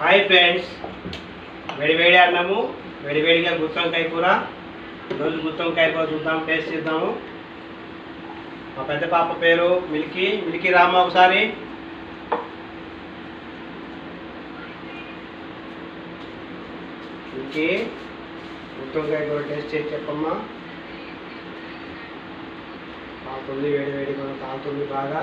Hi friends. వేడివేడి అన్నము వేడివేడిగా గుత్తొంకాయ కూర. రోజు గుత్తొంకాయ కూర చూద్దాం టేస్ట్ చేద్దాము. మా పెద్ద పాప పేరు మిల్కీ మిల్కీ రామ్మ ఒకసారి. మిల్కీ గుత్తొంకాయ కూర టేస్ట్ చేసి చెప్పమ్మా. కాలుతుంది వేడి వేడిగా కాలుతుంది బాగా.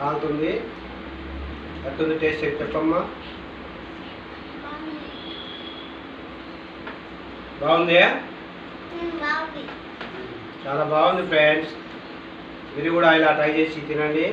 కాలుతుంది ఎట్టుంది టేస్ట్ చేసి చెప్పమ్మా బాగుంది. చాలా బాగుంది ఫ్రెండ్స్. మీరు కూడా ఇలా ట్రై చేసి తినండి.